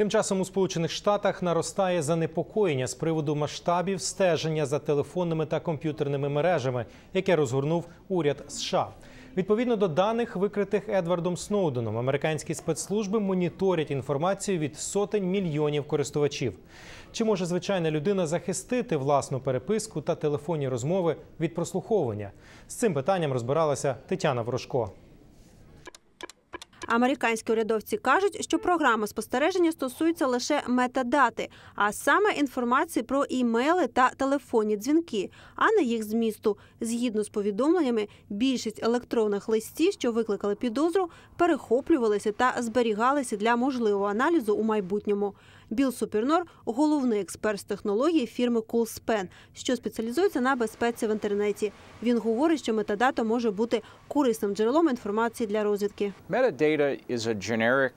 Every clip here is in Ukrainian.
Тим часом у Сполучених Штатах наростає занепокоєння з приводу масштабів стеження за телефонними та комп'ютерними мережами, яке розгорнув уряд США. Відповідно до даних, викритих Едвардом Сноуденом, американські спецслужби моніторять інформацію від сотень мільйонів користувачів. Чи може звичайна людина захистити власну переписку та телефонні розмови від прослуховування? З цим питанням розбиралася Тетяна Ворожко. Американські урядовці кажуть, що програма спостереження стосується лише метадати, а саме інформації про імейли та телефонні дзвінки, а не їх змісту. Згідно з повідомленнями, більшість електронних листів, що викликали підозру, перехоплювалися та зберігалися для можливого аналізу у майбутньому. Біл Супернор головний експерт з технології фірми Coolspan, що спеціалізується на безпеці в інтернеті. Він говорить, що метадата може бути корисним джерелом інформації для розвідки. Metadata is a generic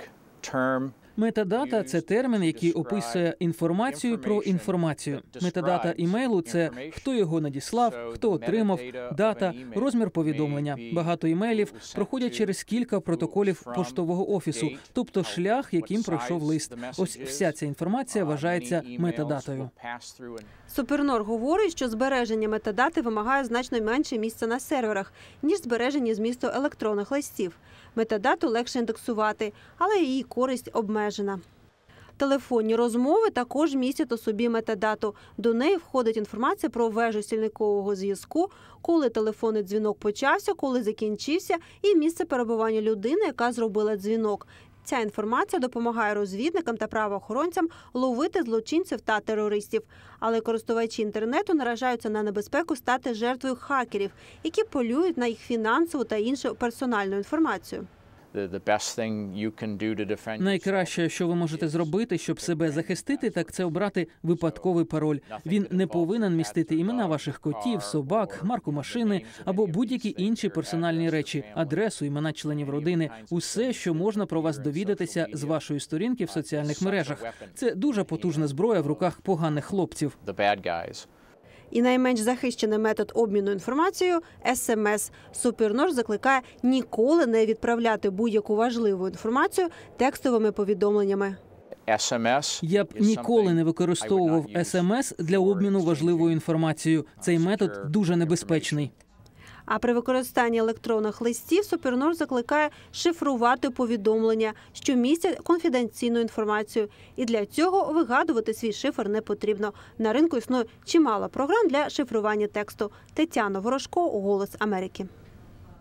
term Метадата це термін, який описує інформацію про інформацію. Метадата імейлу це хто його надіслав, хто отримав, дата, розмір повідомлення. Багато імейлів проходять через кілька протоколів поштового офісу, тобто шлях, яким пройшов лист. Ось вся ця інформація вважається метадатою. Супернор говорить, що збереження метадати вимагає значно менше місця на серверах, ніж збереження змісту електронних листів. Метадату легше індексувати, але її користь обмежена. Телефонні розмови також містять у собі метадату. До неї входить інформація про вежу стільникового зв'язку, коли телефонний дзвінок почався, коли закінчився, і місце перебування людини, яка зробила дзвінок. Ця інформація допомагає розвідникам та правоохоронцям ловити злочинців та терористів. Але користувачі інтернету наражаються на небезпеку стати жертвою хакерів, які полюють на їх фінансову та іншу персональну інформацію. Найкраще, що ви можете зробити, щоб себе захистити, так це обрати випадковий пароль. Він не повинен містити імена ваших котів, собак, марку машини або будь-які інші персональні речі, адресу, імена членів родини, усе, що можна про вас довідатися з вашої сторінки в соціальних мережах. Це дуже потужна зброя в руках поганих хлопців. І найменш захищений метод обміну інформацією СМС. Супернож закликає ніколи не відправляти будь-яку важливу інформацію текстовими повідомленнями. Я б ніколи не використовував СМС для обміну важливою інформацією. Цей метод дуже небезпечний. А при використанні електронних листів Супернор закликає шифрувати повідомлення, що містять конфіденційну інформацію. І для цього вигадувати свій шифр не потрібно. На ринку існує чимало програм для шифрування тексту. Тетяна Ворожко, Голос Америки.